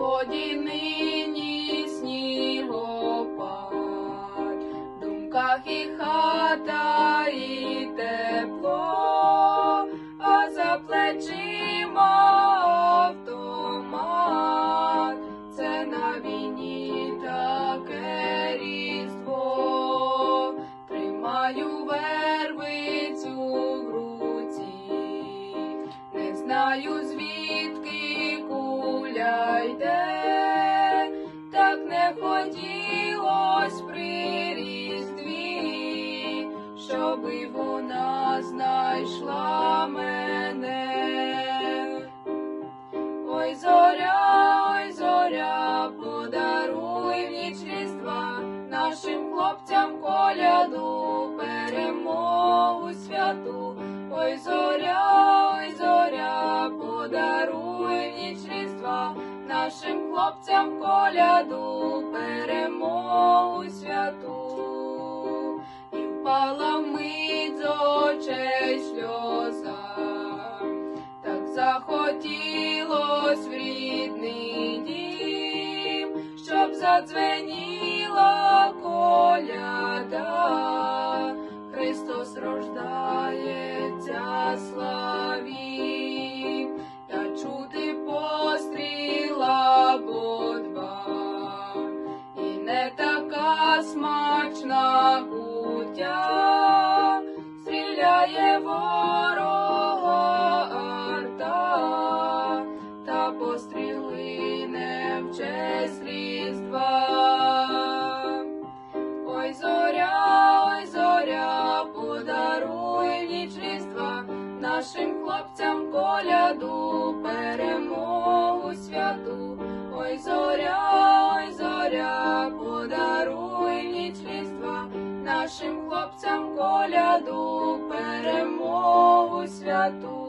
сході нині снігопад, в думках і хата, і тепло, а за плечима автомат, це на війні таке різдво, тримаю вервицю в руці, не знаю звідки куля йде, так не хотілось при різдві, щоби вона знайшла мене. Ой, зоря, ой, зоря, подаруй в ніч різдва нашим хлопцям коляду, хлопцям коляду, перемогу святу. І впала вмить з очей сльоза так захотілось в рідний дім, щоб задзвеніла коляда, стріляє ворога арта, та постріли не в честь різдва. Ой, зоря, ой, зоря, подаруй в ніч різдва нашим хлопцям коляду, перемогу святу. Ой, зоря, ой, зоря, подаруй в ніч різдва нашим хлопцям коляду, перемогу святу.